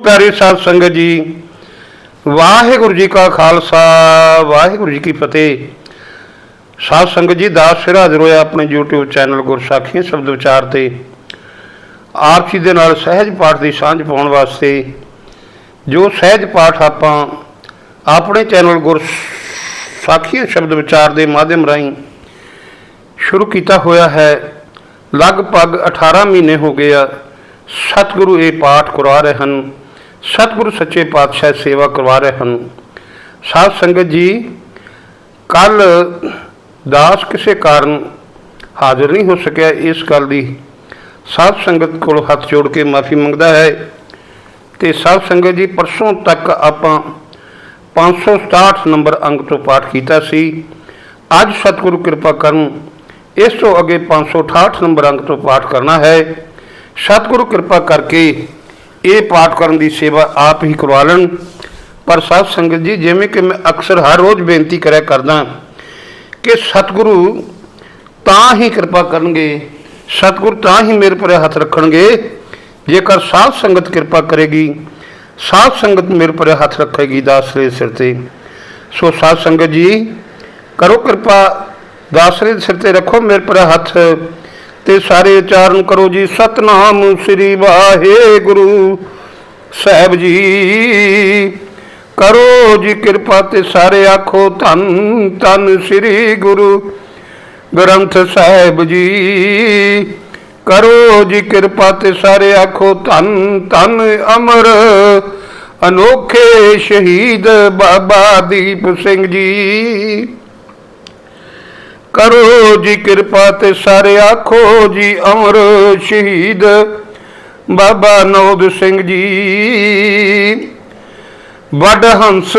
ਪਿਆਰੀ ਸਾਧ ਸੰਗਤ ਜੀ, ਵਾਹਿਗੁਰੂ ਜੀ ਕਾ ਖਾਲਸਾ, ਵਾਹਿਗੁਰੂ ਜੀ ਕੀ ਫਤਿਹ। ਸਾਧ ਸੰਗਤ ਜੀ, ਦਾਸ ਸਿਰ ਹਾਜ਼ਰ ਹੋਇਆ ਆਪਣੇ YouTube ਚੈਨਲ ਗੁਰਸਾਖੀ ਸ਼ਬਦ ਵਿਚਾਰ ਤੇ। ਆਪ ਜੀ ਦੇ ਨਾਲ ਸਹਿਜ ਪਾਠ ਦੀ ਸਾਂਝ ਪਾਉਣ ਵਾਸਤੇ, ਜੋ ਸਹਿਜ ਪਾਠ ਆਪਾਂ ਆਪਣੇ ਚੈਨਲ ਗੁਰਸਾਖੀ ਸ਼ਬਦ ਵਿਚਾਰ ਦੇ ਮਾਧਿਅਮ ਰਾਹੀਂ ਸ਼ੁਰੂ ਕੀਤਾ ਹੋਇਆ ਹੈ, ਲਗਭਗ 18 ਮਹੀਨੇ ਹੋ ਗਏ ਆ, ਸਤਿਗੁਰੂ ਇਹ ਪਾਠ ਕਰਵਾ ਰਹੇ ਹਨ। ਸਤਿਗੁਰੂ ਸੱਚੇ ਪਾਤਸ਼ਾਹ ਸੇਵਾ ਕਰਵਾ ਰਹੇ ਹਨ। ਸਾਧ ਸੰਗਤ ਜੀ, ਕੱਲ ਦਾਸ ਕਿਸੇ ਕਾਰਨ ਹਾਜ਼ਰ ਨਹੀਂ ਹੋ ਸਕਿਆ। ਇਸ ਗੱਲ ਦੀ ਸਾਧ ਸੰਗਤ ਕੋਲ ਹੱਥ ਜੋੜ ਕੇ ਮਾਫੀ ਮੰਗਦਾ ਹੈ ਤੇ ਸਾਧ ਸੰਗਤ ਜੀ, ਪਰਸੋਂ ਤੱਕ ਆਪਾਂ 567 ਨੰਬਰ ਅੰਗ ਤੋਂ ਪਾਠ ਕੀਤਾ ਸੀ। ਅੱਜ ਸਤਿਗੁਰੂ ਕਿਰਪਾ ਕਰਨ ਇਸ ਤੋਂ ਅੱਗੇ 568 ਨੰਬਰ ਅੰਗ ਤੋਂ ਪਾਠ ਕਰਨਾ ਹੈ। ਸਤਿਗੁਰੂ ਕਿਰਪਾ ਕਰਕੇ ਇਹ ਪਾਠ ਕਰਨ ਦੀ ਸੇਵਾ ਆਪ ਹੀ ਕਰਵਾ ਲੈਣ। ਪਰ ਸਾਧ ਸੰਗਤ ਜੀ, ਜਿਵੇਂ ਕਿ ਮੈਂ ਅਕਸਰ ਹਰ ਰੋਜ਼ ਬੇਨਤੀ ਕਰਿਆ ਕਰਦਾ ਕਿ ਸਤਿਗੁਰੂ ਤਾਂ ਹੀ ਕਿਰਪਾ ਕਰਨਗੇ, ਸਤਿਗੁਰੂ ਤਾਂ ਹੀ ਮੇਰੇ ਪਰ ਹੱਥ ਰੱਖਣਗੇ। ਜੇਕਰ ਸਾਧ ਸੰਗਤ ਕਿਰਪਾ ਕਰੇਗੀ, ਸਾਧ ਸੰਗਤ ਮੇਰੇ ਪਰ ਹੱਥ ਰੱਖੇਗੀ ਦਾਸਰੇ ਸਿਰ ਤੇ। ਸੋ ਸਾਧ ਸੰਗਤ ਜੀ, ਕਰੋ ਕਿਰਪਾ ਦਾਸਰੇ ਦੇ ਸਿਰ ਤੇ ਰੱਖੋ, ਮੇਰੇ ਪਰ ਹੱਥ ਤੇ ਸਾਰੇ ਉਚਾਰਨ ਕਰੋ ਜੀ। ਸਤਨਾਮ ਸ੍ਰੀ ਵਾਹਿਗੁਰੂ ਸਾਹਿਬ ਜੀ। ਕਰੋ ਜੀ ਕਿਰਪਾ ਤੇ ਸਾਰੇ ਆਖੋ, ਧੰਨ ਧੰਨ ਸ੍ਰੀ ਗੁਰੂ ਗ੍ਰੰਥ ਸਾਹਿਬ ਜੀ। ਕਰੋ ਜੀ ਕਿਰਪਾ ਤੇ ਸਾਰੇ ਆਖੋ, ਧੰਨ ਧੰਨ ਅਮਰ ਅਨੋਖੇ ਸ਼ਹੀਦ ਬਾਬਾ ਦੀਪ ਸਿੰਘ ਜੀ। ਕਰੋ ਜੀ ਕਿਰਪਾ ਤੇ ਸਾਰੇ ਆਖੋ ਜੀ ਅਮਰ ਸ਼ਹੀਦ ਬਾਬਾ ਨੌਦ ਸਿੰਘ ਜੀ। ਵੱਡ ਹੰਸ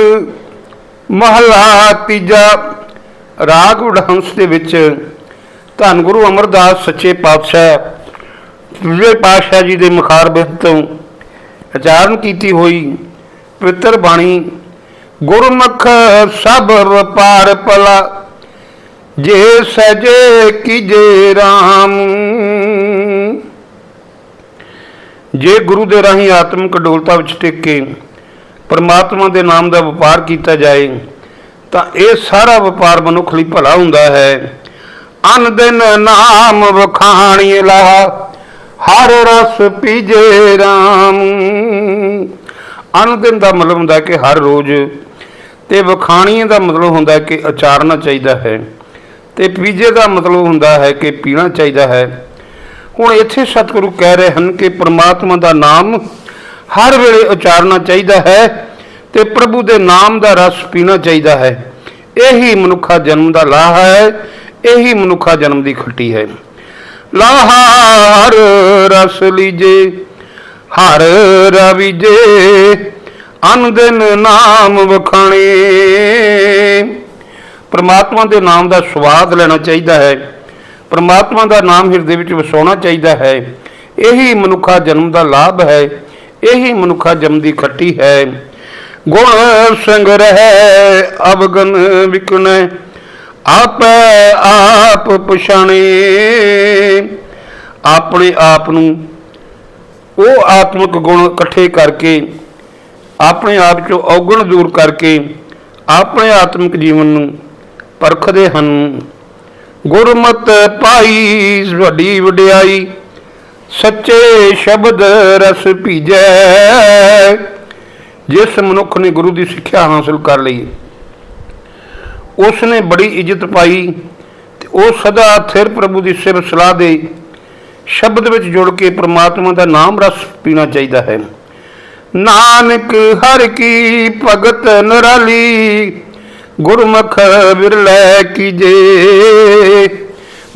ਮਹਲਾ ਤੀਜਾ ਰਾਗ ਉਡਹੰਸ ਦੇ ਵਿੱਚ ਧੰਨ ਗੁਰੂ ਅਮਰਦਾਸ ਸੱਚੇ ਪਾਤਸ਼ਾਹ, ਦੂਜੇ ਪਾਤਸ਼ਾਹ ਜੀ ਦੇ ਮੁਖਾਰਬਿੰਦ ਤੋਂ ਉਚਾਰਨ ਕੀਤੀ ਹੋਈ ਪਵਿੱਤਰ ਬਾਣੀ, ਗੁਰਮੁਖ ਸਭ ਵਪਾਰ ਪਲਾ ਜੇ ਸਜੇ ਕੀਜੇ RAM ਜੇ ਗੁਰੂ ਦੇ ਰਾਹੀਂ ਆਤਮਿਕ ਡੋਲਤਾ ਵਿੱਚ ਟਿਕ ਕੇ ਪਰਮਾਤਮਾ ਦੇ ਨਾਮ ਦਾ ਵਪਾਰ ਕੀਤਾ ਜਾਏ, ਤਾਂ ਇਹ ਸਾਰਾ ਵਪਾਰ ਮਨੁੱਖ ਲਈ ਭਲਾ ਹੁੰਦਾ ਹੈ। ਅਨ ਦਿਨ ਨਾਮ ਵਖਾਣੀ ਲਾ, ਹਰ ਰਸ ਪੀਜੇ RAM ਅਨ ਦਿਨ ਦਾ ਮਤਲਬ ਹੁੰਦਾ ਕਿ ਹਰ ਰੋਜ਼, ਤੇ ਵਖਾਣੀ ਦਾ ਮਤਲਬ ਹੁੰਦਾ ਕਿ ਉਚਾਰਨਾ ਚਾਹੀਦਾ ਹੈ। ਤੇ ਪੀਜੇ ਦਾ ਮਤਲਬ ਹੁੰਦਾ ਹੈ ਕਿ ਪੀਣਾ ਚਾਹੀਦਾ ਹੈ। ਹੁਣ ਇੱਥੇ ਸਤਿਗੁਰੂ ਕਹਿ ਰਹੇ ਹਨ ਕਿ ਪ੍ਰਮਾਤਮਾ ਦਾ ਨਾਮ ਹਰ ਵੇਲੇ ਉਚਾਰਨਾ ਚਾਹੀਦਾ ਹੈ ਤੇ ਪ੍ਰਭੂ ਦੇ ਨਾਮ ਦਾ ਰਸ ਪੀਣਾ ਚਾਹੀਦਾ ਹੈ। ਇਹੀ ਮਨੁੱਖਾ ਜਨਮ ਦਾ ਲਾਹ ਹੈ, ਇਹੀ ਮਨੁੱਖਾ ਜਨਮ ਦੀ ਖੱਟੀ ਹੈ। ਲਾਹ ਹਰ ਰਸ ਲੀਜੇ, ਹਰ ਰਵੀਜੇ, ਅਨ ਦਿਨ ਨਾਮ ਵਖਾਣੇ। ਪਰਮਾਤਮਾ ਦੇ ਨਾਮ ਦਾ ਸਵਾਦ ਲੈਣਾ ਚਾਹੀਦਾ ਹੈ। ਪਰਮਾਤਮਾ ਦਾ ਨਾਮ ਹਿਰਦੇ ਵਿੱਚ ਵਸਾਉਣਾ ਚਾਹੀਦਾ ਹੈ। ਇਹੀ ਮਨੁੱਖਾ ਜਨਮ ਦਾ ਲਾਭ ਹੈ। ਇਹੀ ਮਨੁੱਖਾ ਜਨਮ ਦੀ ਖੱਟੀ ਹੈ। ਗੁਣ ਸੰਗ ਰਹਿ, ਅਵਗਨ ਵਿਕਣੈ, ਆਪੈ ਆਪ ਪਛਾਣੇ। ਆਪਣੇ ਆਪ ਨੂੰ ਉਹ ਆਤਮਿਕ ਗੁਣ ਇਕੱਠੇ ਕਰਕੇ, ਆਪਣੇ ਆਪ ਚੋਂ ਔਗਣ ਦੂਰ ਕਰਕੇ, ਆਪਣੇ ਆਤਮਿਕ ਜੀਵਨ ਨੂੰ ਪਰਖਦੇ ਹਨ। ਗੁਰਮਤ ਪਾਈ, ਵੱਡੀ ਵਡਿਆਈ, ਸੱਚੇ ਸ਼ਬਦ ਰਸ ਭੀਜੈ। ਜਿਸ ਮਨੁੱਖ ਨੇ ਗੁਰੂ ਦੀ ਸਿੱਖਿਆ ਹਾਸਲ ਕਰ ਲਈ ਉਸ ਨੇ ਬੜੀ ਇੱਜ਼ਤ ਪਾਈ ਤੇ ਉਹ ਸਦਾ ਥਿਰ ਪ੍ਰਭੂ ਦੀ ਸਿਰ ਸਲਾਹ ਦੇ ਸ਼ਬਦ ਵਿੱਚ ਜੁੜ ਕੇ ਪ੍ਰਮਾਤਮਾ ਦਾ ਨਾਮ ਰਸ ਪੀਣਾ ਚਾਹੀਦਾ ਹੈ। ਨਾਨਕ ਹਰ ਕੀ ਭਗਤ ਨਰਾਲੀ ਗੁਰਮੁਖ ਵਿਰਲੇ ਕੀਜੇ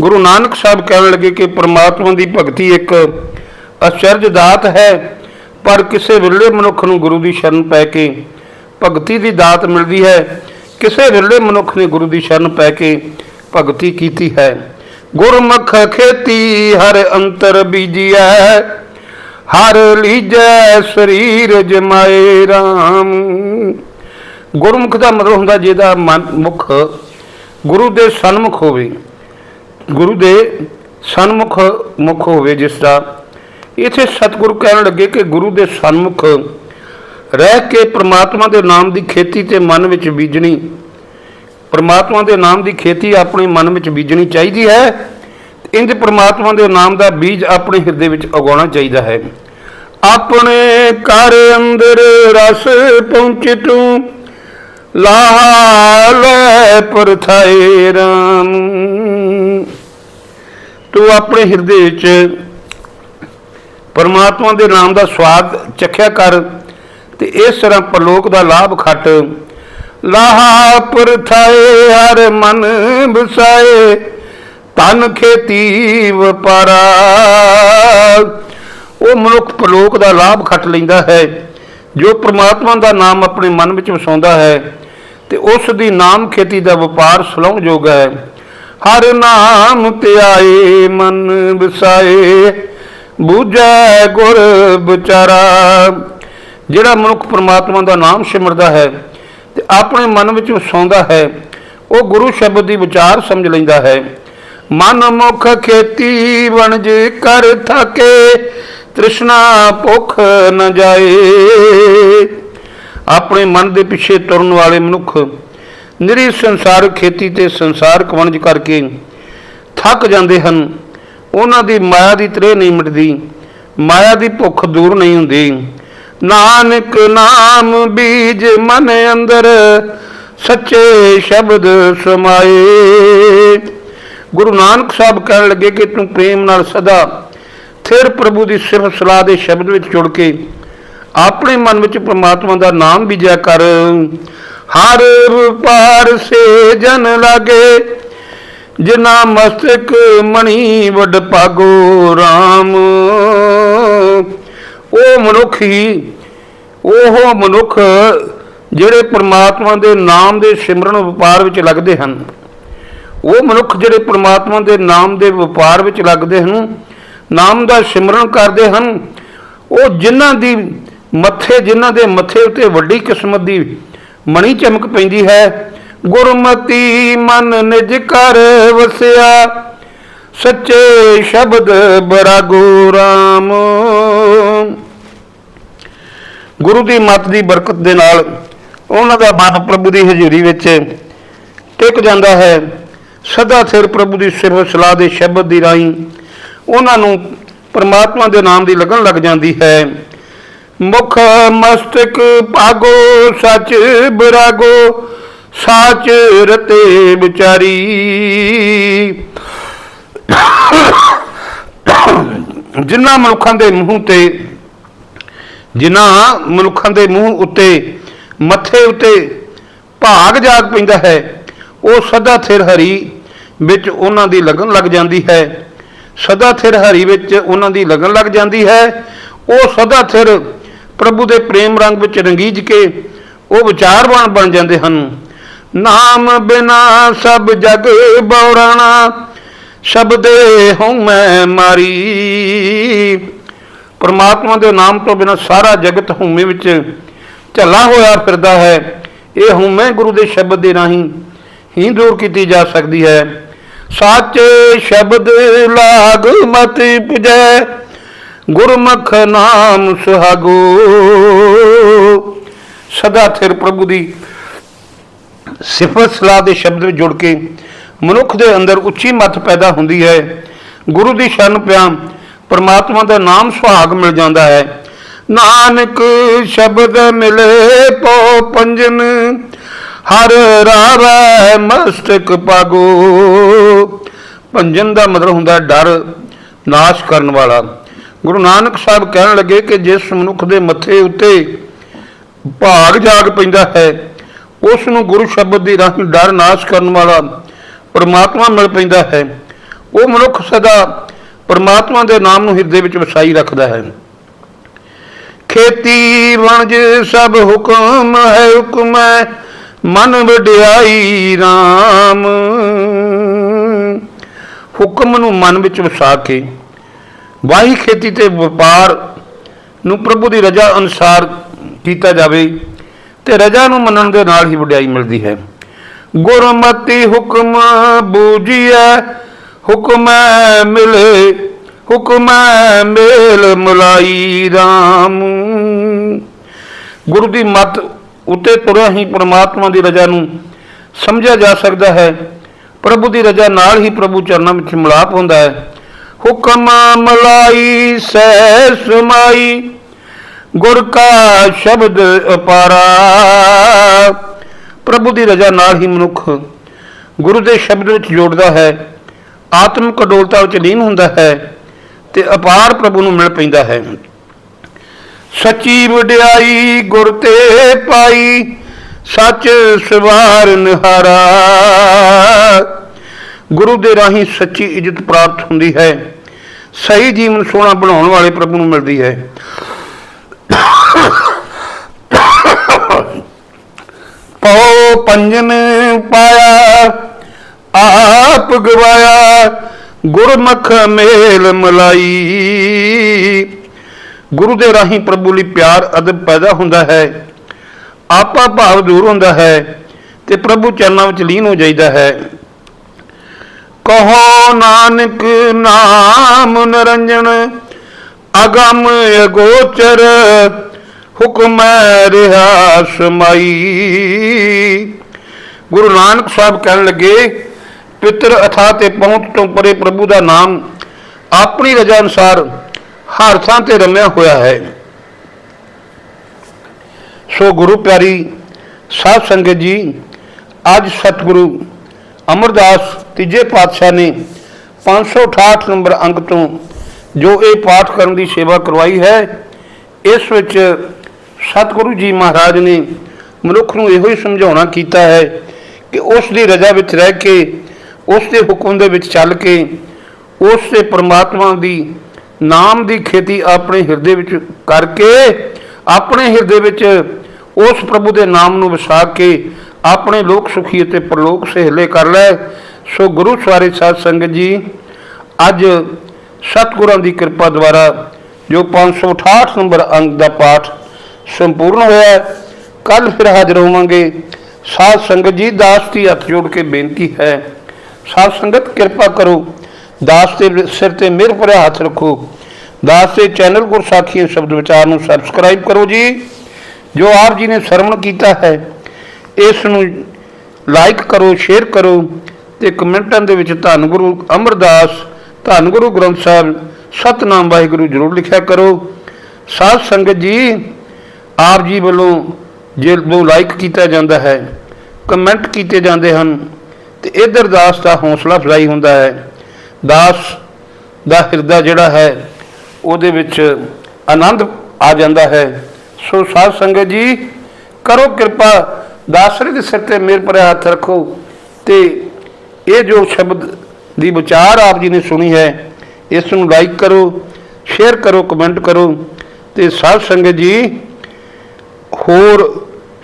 ਗੁਰੂ ਨਾਨਕ ਸਾਹਿਬ ਕਹਿਣ ਲੱਗੇ ਕਿ ਪ੍ਰਮਾਤਮਾ ਦੀ ਭਗਤੀ ਇੱਕ ਅਚਰਜ ਦਾਤ ਹੈ, ਪਰ ਕਿਸੇ ਵਿਰਲੇ ਮਨੁੱਖ ਨੂੰ ਗੁਰੂ ਦੀ ਸ਼ਰਨ ਪੈ ਕੇ ਭਗਤੀ ਦੀ ਦਾਤ ਮਿਲਦੀ ਹੈ, ਕਿਸੇ ਵਿਰਲੇ ਮਨੁੱਖ ਨੇ ਗੁਰੂ ਦੀ ਸ਼ਰਨ ਪੈ ਕੇ ਭਗਤੀ ਕੀਤੀ ਹੈ। ਗੁਰਮੁਖ ਖੇਤੀ ਹਰ ਅੰਤਰ ਬੀਜੀਐ, ਹਰ ਲੀਜੈ ਸਰੀਰ ਜਮਾਏ RAM ਗੁਰਮੁਖ ਦਾ ਮਤਲਬ ਹੁੰਦਾ ਜਿਹਦਾ ਮਨ ਮੁਖ, ਗੁਰੂ ਦੇ ਸਨਮੁਖ ਹੋਵੇ। ਗੁਰੂ ਦੇ ਸਨਮੁਖ ਮੁਖ ਹੋਵੇ ਜਿਸ ਦਾ ਇਥੇ ਸਤਿਗੁਰੂ ਕਹਿਣ ਲੱਗੇ ਕਿ ਗੁਰੂ ਦੇ ਸਨਮੁਖ ਰਹਿ ਕੇ ਪ੍ਰਮਾਤਮਾ ਦੇ ਨਾਮ ਦੀ ਖੇਤੀ ਤੇ ਮਨ ਵਿੱਚ ਬੀਜਣੀ। ਪ੍ਰਮਾਤਮਾ ਦੇ ਨਾਮ ਦੀ ਖੇਤੀ ਆਪਣੇ ਮਨ ਵਿੱਚ ਬੀਜਣੀ ਚਾਹੀਦੀ ਹੈ। ਇੰਜ ਪ੍ਰਮਾਤਮਾ ਦੇ ਨਾਮ ਦਾ ਬੀਜ ਆਪਣੇ ਹਿਰਦੇ ਵਿੱਚ ਉਗਾਉਣਾ ਚਾਹੀਦਾ ਹੈ। ਆਪਣੇ ਘਰ ਅੰਦਰ ਰਸ ਪਹੁੰਚ ਤੂੰ। ਲਾਲ ਪਰਥਾਏ ਰਾਮ। ਤੂੰ ਆਪਣੇ ਹਿਰਦੇ ਵਿੱਚ ਪਰਮਾਤਮਾ ਦੇ ਨਾਮ ਦਾ ਸਵਾਦ ਚੱਖਿਆ ਕਰ ਤੇ ਇਸ ਤਰ੍ਹਾਂ ਪ੍ਰਲੋਕ ਦਾ ਲਾਭ ਖੱਟ। ਲਾਹਾ ਪਰਥਾਏ ਹਰ ਮਨ ਬਸਾਏ ਤਨ ਖੇਤੀ ਵਪਾਰਾ। ਉਹ ਮਨੁੱਖ ਪਰਲੋਕ ਦਾ ਲਾਭ ਖੱਟ ਲੈਂਦਾ ਹੈ, ਜੋ ਪ੍ਰਮਾਤਮਾ ਦਾ ਨਾਮ ਆਪਣੇ ਮਨ ਵਿੱਚ ਵਸਾਉਂਦਾ ਹੈ। ਤੇ ਉਸ ਦੀ ਨਾਮ ਖੇਤੀ ਦਾ ਵਪਾਰ ਸਲਾਉਣ ਯੋਗ ਹੈ। ਹਰ ਨਾਮ ਧਿਆਏ, ਮਨ ਵਸਾਏ, ਬੂਝੈ ਗੁਰ ਵਿਚਾਰਾ। ਜਿਹੜਾ ਮਨੁੱਖ ਪ੍ਰਮਾਤਮਾ ਦਾ ਨਾਮ ਸਿਮਰਦਾ ਹੈ ਤੇ ਆਪਣੇ ਮਨ ਵਿੱਚ ਵਸਾਉਂਦਾ ਹੈ, ਉਹ ਗੁਰੂ ਸ਼ਬਦ ਦੀ ਵਿਚਾਰ ਸਮਝ ਲੈਂਦਾ ਹੈ। ਮਨ ਮੁਖ ਖੇਤੀ ਵਣਜ ਕਰ ਥਕੇ, ਤ੍ਰਿਸ਼ਨਾ ਭੁੱਖ ਨ ਜਾਏ। ਆਪਣੇ ਮਨ ਦੇ ਪਿੱਛੇ ਤੁਰਨ ਵਾਲੇ ਮਨੁੱਖ ਨਿਰੀ ਸੰਸਾਰ ਖੇਤੀ ਤੇ ਸੰਸਾਰਕ ਵਣਜ ਕਰਕੇ ਥੱਕ ਜਾਂਦੇ ਹਨ। ਉਹਨਾਂ ਦੀ ਮਾਇਆ ਦੀ ਤ੍ਰੇਹ ਨਹੀਂ ਮਿਟਦੀ, ਮਾਇਆ ਦੀ ਭੁੱਖ ਦੂਰ ਨਹੀਂ ਹੁੰਦੀ। ਨਾਨਕ ਨਾਮ ਬੀਜ ਮਨ ਅੰਦਰ, ਸੱਚੇ ਸ਼ਬਦ ਸਮਾਏ। ਗੁਰੂ ਨਾਨਕ ਸਾਹਿਬ ਕਹਿਣ ਲੱਗੇ ਕਿ ਤੂੰ ਪ੍ਰੇਮ ਨਾਲ ਸਦਾ ਥਿਰ ਪ੍ਰਭੂ ਦੀ ਸਿਰਫ ਸਲਾਹ ਦੇ ਸ਼ਬਦ ਵਿੱਚ ਜੁੜ ਕੇ ਆਪਣੇ ਮਨ ਵਿੱਚ ਪ੍ਰਮਾਤਮਾ ਦਾ ਨਾਮ ਬੀਜਿਆ ਕਰ। ਹਰ ਵਪਾਰ ਸੇ ਜਨ ਲਾਗੇ, ਜਿਨਾ ਮਸਤਕ ਮਣੀ ਵੱਡ ਪਾਗੋ RAM ਉਹ ਮਨੁੱਖ ਹੀ, ਉਹ ਮਨੁੱਖ ਜਿਹੜੇ ਪ੍ਰਮਾਤਮਾ ਦੇ ਨਾਮ ਦੇ ਸਿਮਰਨ ਵਪਾਰ ਵਿੱਚ ਲੱਗਦੇ ਹਨ। ਉਹ ਮਨੁੱਖ ਜਿਹੜੇ ਪ੍ਰਮਾਤਮਾ ਦੇ ਨਾਮ ਦੇ ਵਪਾਰ ਵਿੱਚ ਲੱਗਦੇ ਹਨ, ਨਾਮ ਦਾ ਸਿਮਰਨ ਕਰਦੇ ਹਨ, ਉਹ ਜਿਨ੍ਹਾਂ ਦੀ ਮੱਥੇ ਜਿਨ੍ਹਾਂ ਦੇ ਮੱਥੇ ਉੱਤੇ ਵੱਡੀ ਕਿਸਮਤ ਦੀ ਮਣੀ ਚਮਕ ਪੈਂਦੀ ਹੈ, ਗੁਰਮਤੀ ਮਨ ਨਿਜ ਕਰ ਵਸਿਆ, ਸੱਚੇ ਸ਼ਬਦ ਬਰਾਗੋ RAM ਗੁਰੂ ਦੀ ਮੱਤ ਦੀ ਬਰਕਤ ਦੇ ਨਾਲ ਉਹਨਾਂ ਦਾ ਮਨ ਪ੍ਰਭੂ ਦੀ ਹਜ਼ੂਰੀ ਵਿੱਚ ਟਿਕ ਜਾਂਦਾ ਹੈ। ਸਦਾ ਸਿਰ ਪ੍ਰਭੂ ਦੀ ਸਿਰਫ ਸਲਾਹ ਦੇ ਸ਼ਬਦ ਦੀ ਰਾਹੀਂ ਉਹਨਾਂ ਨੂੰ ਪਰਮਾਤਮਾ ਦੇ ਨਾਮ ਦੀ ਲਗਨ ਲੱਗ ਜਾਂਦੀ ਹੈ। ਮੁਖ ਮਸਤਕ ਭਾਗੋ, ਸੱਚ ਬਰਾਗੋ, ਸਾਚ ਰਤੇ ਵਿਚਾਰੀ। ਜਿਨ੍ਹਾਂ ਮਨੁੱਖਾਂ ਦੇ ਮੂੰਹ ਤੇ, ਜਿਨ੍ਹਾਂ ਮਨੁੱਖਾਂ ਦੇ ਮੂੰਹ ਉੱਤੇ, ਮੱਥੇ ਉੱਤੇ ਭਾਗ ਜਾਗ ਪੈਂਦਾ ਹੈ, ਉਹ ਸਦਾ ਥਿਰ ਹਰੀ ਵਿੱਚ ਉਹਨਾਂ ਦੀ ਲਗਨ ਲੱਗ ਜਾਂਦੀ ਹੈ। ਸਦਾ ਥਿਰ ਹਰੀ ਵਿੱਚ ਉਹਨਾਂ ਦੀ ਲਗਨ ਲੱਗ ਜਾਂਦੀ ਹੈ, ਉਹ ਸਦਾ ਥਿਰ ਪ੍ਰਭੂ ਦੇ ਪ੍ਰੇਮ ਰੰਗ ਵਿੱਚ ਰੰਗੀਜ ਕੇ ਉਹ ਵਿਚਾਰਵਾਨ ਬਣ ਜਾਂਦੇ ਹਨ। ਨਾਮ ਬਿਨਾ ਸਭ ਜਗ ਬੌਰਾਣਾ ਸ਼ਬਦੇ ਹਉ ਮੈਂ ਮਾਰੀ। ਪਰਮਾਤਮਾ ਦੇ ਨਾਮ ਤੋਂ ਬਿਨਾ ਸਾਰਾ ਜਗਤ ਹਉਮੈ ਵਿੱਚ ਝੱਲਾ ਹੋਇਆ ਫਿਰਦਾ ਹੈ। ਇਹ ਹਉਮੈ ਗੁਰੂ ਦੇ ਸ਼ਬਦ ਦੇ ਰਾਹੀਂ ਹੀ ਦੂਰ ਕੀਤੀ ਜਾ ਸਕਦੀ ਹੈ। ਸਾਚੇ ਸ਼ਬਦ ਲਾਗ ਮਤ ਪੁਜੈ ਗੁਰਮੁਖ ਨਾਮ ਸੁਹਾਗੋ। ਸਦਾ ਥਿਰ ਪ੍ਰਭੂ ਦੀ ਸਿਫਤ ਸਲਾਹ ਦੇ ਸ਼ਬਦ ਵਿੱਚ ਜੁੜ ਕੇ ਮਨੁੱਖ ਦੇ ਅੰਦਰ ਉੱਚੀ ਮੱਤ ਪੈਦਾ ਹੁੰਦੀ ਹੈ। ਗੁਰੂ ਦੀ ਸ਼ਰਨ ਪਿਆ ਪਰਮਾਤਮਾ ਦਾ ਨਾਮ ਸੁਹਾਗ ਮਿਲ ਜਾਂਦਾ ਹੈ। ਨਾਨਕ ਸ਼ਬਦ ਮਿਲੇ ਪੋ ਪੰਜਨ, ਹਰ ਰਾਵੈ ਮਸਤਕ ਪਾਗੋ। ਪੰਜਨ ਦਾ ਮਤਲਬ ਹੁੰਦਾ ਡਰ, ਨਾਸ਼ ਕਰਨ ਵਾਲਾ। ਗੁਰੂ ਨਾਨਕ ਸਾਹਿਬ ਕਹਿਣ ਲੱਗੇ ਕਿ ਜਿਸ ਮਨੁੱਖ ਦੇ ਮੱਥੇ ਉੱਤੇ ਭਾਗ ਜਾਗ ਪੈਂਦਾ ਹੈ, ਉਸ ਨੂੰ ਗੁਰੂ ਸ਼ਬਦ ਦੀ ਰਾਹੀਂ ਡਰ ਨਾਸ਼ ਕਰਨ ਵਾਲਾ ਪਰਮਾਤਮਾ ਮਿਲ ਪੈਂਦਾ ਹੈ। ਉਹ ਮਨੁੱਖ ਸਦਾ ਪਰਮਾਤਮਾ ਦੇ ਨਾਮ ਨੂੰ ਹਿਰਦੇ ਵਿੱਚ ਵਸਾਈ ਰੱਖਦਾ ਹੈ। ਖੇਤੀ ਵਣਜ ਸਭ ਹੁਕਮ ਹੈ ਹੁਕਮ ਹੈ, ਮਨ ਵਡਿਆਈ RAM ਹੁਕਮ ਨੂੰ ਮਨ ਵਿੱਚ ਵਸਾ ਕੇ ਵਾਹੀ ਖੇਤੀ ਤੇ ਵਪਾਰ ਨੂੰ ਪ੍ਰਭੂ ਦੀ ਰਜ਼ਾ ਅਨੁਸਾਰ ਕੀਤਾ ਜਾਵੇ ਤੇ ਰਜ਼ਾ ਨੂੰ ਮੰਨਣ ਦੇ ਨਾਲ ਹੀ ਵਡਿਆਈ ਮਿਲਦੀ ਹੈ। ਗੁਰਮਤੀ ਹੁਕਮ ਬੂਝੀਐ, ਹੁਕਮ ਮਿਲੇ, ਹੁਕਮ ਮੇਲ ਮੁਲਾਈ RAM ਗੁਰੂ ਦੀ ਮਤ ਉੱਤੇ ਤੁਰਿਆ ਹੀ ਪ੍ਰਮਾਤਮਾ ਦੀ ਰਜ਼ਾ ਨੂੰ ਸਮਝਿਆ ਜਾ ਸਕਦਾ ਹੈ। ਪ੍ਰਭੂ ਦੀ ਰਜ਼ਾ ਨਾਲ ਹੀ ਪ੍ਰਭੂ ਚਰਨਾਂ ਵਿੱਚ ਮਿਲਾਪ ਹੁੰਦਾ ਹੈ। ਹੁਕਮ ਮਲਾਈ, ਸਹਿ ਸਮਾਈ, ਗੁਰ ਕਾ ਸ਼ਬਦ ਅਪਾਰਾ। ਪ੍ਰਭੂ ਦੀ ਰਜ਼ਾ ਨਾਲ ਹੀ ਮਨੁੱਖ ਗੁਰੂ ਦੇ ਸ਼ਬਦ ਵਿੱਚ ਜੋੜਦਾ ਹੈ। ਆਤਮਿਕ ਅਡੋਲਤਾ ਵਿੱਚ ਲੀਨ ਹੁੰਦਾ ਹੈ ਤੇ ਅਪਾਰ ਪ੍ਰਭੂ ਨੂੰ ਮਿਲ ਪੈਂਦਾ ਹੈ। ਸੱਚੀ ਵਡਿਆਈ ਗੁਰ ਤੇ ਪਾਈ, ਸੱਚ ਸਵਾਰ ਨਿਹਾਰਾ। ਗੁਰੂ ਦੇ ਰਾਹੀਂ ਸੱਚੀ ਇੱਜ਼ਤ ਪ੍ਰਾਪਤ ਹੁੰਦੀ ਹੈ। ਸਹੀ ਜੀਵਨ ਸੋਹਣਾ ਬਣਾਉਣ ਵਾਲੇ ਪ੍ਰਭੂ ਨੂੰ ਮਿਲਦੀ ਹੈ। ਪਉ ਪੰਜਨ ਪਾਇਆ, ਆਪ ਗਵਾਇਆ, ਗੁਰਮੁਖ ਮੇਲ ਮਲਾਈ। ਗੁਰੂ ਦੇ ਰਾਹੀਂ ਪ੍ਰਭੂ ਲਈ ਪਿਆਰ, ਅਦਬ ਪੈਦਾ ਹੁੰਦਾ ਹੈ। ਆਪਾ ਭਾਵ ਦੂਰ ਹੁੰਦਾ ਹੈ ਤੇ ਪ੍ਰਭੂ ਚਰਨਾਂ ਵਿੱਚ ਲੀਨ ਹੋ ਜਾਈਦਾ ਹੈ। ਕਹੋ ਨਾਨਕ ਨਾਮ ਨਰੰਜਨ, ਅਗਮ ਅਗੋਚਰ ਹੁਕਮ ਰਿਹਾ ਸਮਾਈ ਗੁਰੂ ਨਾਨਕ ਸਾਹਿਬ ਕਹਿਣ ਲੱਗੇ, ਪਿਤਰ ਅਥਾ ਤੇ ਪਹੁੰਚ ਤੋਂ ਪਰੇ ਪ੍ਰਭੂ ਦਾ ਨਾਮ ਆਪਣੀ ਰਜ਼ਾ ਅਨੁਸਾਰ ਹਰ ਥਾਂ ਤੇ ਰਮਿਆ ਹੋਇਆ ਹੈ। ਸੋ ਗੁਰੂ ਪਿਆਰੀ, ਸਾਧ ਸੰਗਤ ਜੀ, ਅੱਜ ਸਤਿਗੁਰੂ ਅਮਰਦਾਸ ਤੀਜੇ ਪਾਤਸ਼ਾਹ ਨੇ 568 ਨੰਬਰ ਅੰਕ ਤੋਂ ਜੋ ਇਹ ਪਾਠ ਕਰਨ ਦੀ ਸੇਵਾ ਕਰਵਾਈ ਹੈ, ਇਸ ਵਿੱਚ ਸਤਿਗੁਰੂ ਜੀ ਮਹਾਰਾਜ ਨੇ ਮਨੁੱਖ ਨੂੰ ਇਹੋ ਹੀ ਸਮਝਾਉਣਾ ਕੀਤਾ ਹੈ ਕਿ ਉਸ ਦੀ ਰਜ਼ਾ ਵਿੱਚ ਰਹਿ ਕੇ, ਉਸ ਦੇ ਹੁਕਮ ਦੇ ਵਿੱਚ ਚੱਲ ਕੇ, ਉਸ ਦੇ ਪ੍ਰਮਾਤਮਾ ਦੀ ਨਾਮ ਦੀ ਖੇਤੀ ਆਪਣੇ ਹਿਰਦੇ ਵਿੱਚ ਕਰਕੇ, ਆਪਣੇ ਹਿਰਦੇ ਵਿੱਚ ਉਸ ਪ੍ਰਭੂ ਦੇ ਨਾਮ ਨੂੰ ਵਸਾ ਕੇ ਆਪਣੇ ਲੋਕ ਸੁਖੀ ਅਤੇ ਪ੍ਰਲੋਕ ਸਹਿਲੇ ਕਰ ਲੈ। ਸੋ ਗੁਰੂ ਸਵਾਰੇ ਸਾਧ ਸੰਗਤ ਜੀ, ਅੱਜ ਸਤਿਗੁਰਾਂ ਦੀ ਕਿਰਪਾ ਦੁਆਰਾ ਜੋ 568 ਨੰਬਰ ਅੰਗ ਦਾ ਪਾਠ ਸੰਪੂਰਨ ਹੋਇਆ ਕੱਲ ਫਿਰ ਹਾਜ਼ਰ ਹੋਵਾਂਗੇ। ਸਾਧ ਸੰਗਤ ਜੀ, ਦਾਸ ਦੀ ਹੱਥ ਜੋੜ ਕੇ ਬੇਨਤੀ ਹੈ, ਸਾਧ ਸੰਗਤ ਕਿਰਪਾ ਕਰੋ, ਦਾਸ ਦੇ ਸਿਰ ਤੇ ਮਿਹਰ ਭਰਿਆ ਹੱਥ ਰੱਖੋ। ਦਾਸ ਦੇ ਚੈਨਲ ਗੁਰਸਾਖੀ ਸ਼ਬਦ ਵਿਚਾਰ ਨੂੰ ਸਬਸਕ੍ਰਾਈਬ ਕਰੋ ਜੀ, ਜੋ ਆਪ ਜੀ ਨੇ ਸਰਵਣ ਕੀਤਾ ਹੈ। ਇਸ ਨੂੰ ਲਾਈਕ ਕਰੋ, ਸ਼ੇਅਰ ਕਰੋ ਤੇ ਕਮੈਂਟਾਂ ਦੇ ਵਿੱਚ ਧੰਨ ਗੁਰੂ ਅਮਰਦਾਸ, ਧੰਨ ਗੁਰੂ ਗ੍ਰੰਥ ਸਾਹਿਬ, ਸਤਨਾਮ ਵਾਹਿਗੁਰੂ ਜ਼ਰੂਰ ਲਿਖਿਆ ਕਰੋ। ਸਾਧ ਸੰਗਤ ਜੀ, ਆਪ ਜੀ ਵੱਲੋਂ ਜੇ ਨੂੰ ਲਾਈਕ ਕੀਤਾ ਜਾਂਦਾ ਹੈ, ਕਮੈਂਟ ਕੀਤੇ ਜਾਂਦੇ ਹਨ ਤੇ ਇਧਰ ਦਾਸ ਦਾ ਹੌਸਲਾ ਅਫਜ਼ਾਈ ਹੁੰਦਾ ਹੈ। ਦਾਸ ਦਾ ਹਿਰਦਾ ਜਿਹੜਾ ਹੈ, ਉਹਦੇ ਵਿੱਚ ਆਨੰਦ ਆ ਜਾਂਦਾ ਹੈ। ਸੋ ਸਾਧ ਸੰਗਤ ਜੀ, ਕਰੋ ਕਿਰਪਾ ਦਾਸਰੇ ਦੇ ਸਿਰ ਤੇ ਮੇਰੇ ਭਰਿਆ ਹੱਥ ਰੱਖੋ ਤੇ ਇਹ ਜੋ ਸ਼ਬਦ ਦੀ ਵਿਚਾਰ ਆਪ ਜੀ ਨੇ ਸੁਣੀ ਹੈ, ਇਸ ਨੂੰ ਲਾਈਕ ਕਰੋ ਸ਼ੇਅਰ ਕਰੋ ਕਮੈਂਟ ਕਰੋ ਤੇ ਸਾਧ ਸੰਗਤ ਜੀ, ਹੋਰ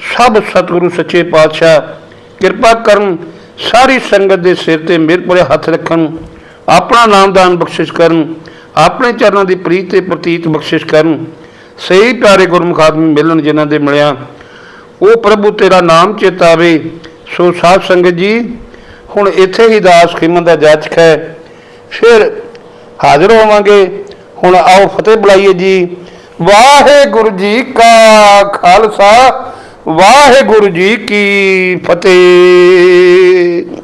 ਸਭ ਸਤਿਗੁਰੂ ਸੱਚੇ ਪਾਤਸ਼ਾਹ ਕਿਰਪਾ ਕਰਨ ਸਾਰੀ ਸੰਗਤ ਦੇ ਸਿਰ ਤੇ ਮੇਰੇ ਪੁਰੇ ਹੱਥ ਰੱਖਣ, ਆਪਣਾ ਨਾਮਦਾਨ ਬਖਸ਼ਿਸ਼ ਕਰਨ, ਆਪਣੇ ਚਰਨਾਂ ਦੀ ਪ੍ਰੀਤ ਤੇ ਪ੍ਰਤੀਤ ਬਖਸ਼ਿਸ਼ ਕਰਨ। ਸਹੀ ਪਿਆਰੇ ਗੁਰਮੁਖ ਆਦਮੀ ਮਿਲਣ ਜਿਨ੍ਹਾਂ ਦੇ ਮਿਲਿਆ। ਉਹ ਪ੍ਰਭੂ ਤੇਰਾ ਨਾਮ ਚੇਤਾਵੇ। ਸੋ ਸਾਧ ਸੰਗਤ ਜੀ, ਹੁਣ ਇੱਥੇ ਹੀ ਦਾਸ ਖਿਮਨ ਦਾ ਜਾਚਕ ਹੈ। ਫਿਰ ਹਾਜ਼ਰ ਹੋਵਾਂਗੇ। ਹੁਣ ਆਓ ਫਤਿਹ ਬੁਲਾਈਏ ਜੀ। ਵਾਹਿਗੁਰੂ ਜੀ ਕਾ ਖਾਲਸਾ। ਵਾਹਿਗੁਰੂ ਜੀ ਕੀ ਫਤਿਹ।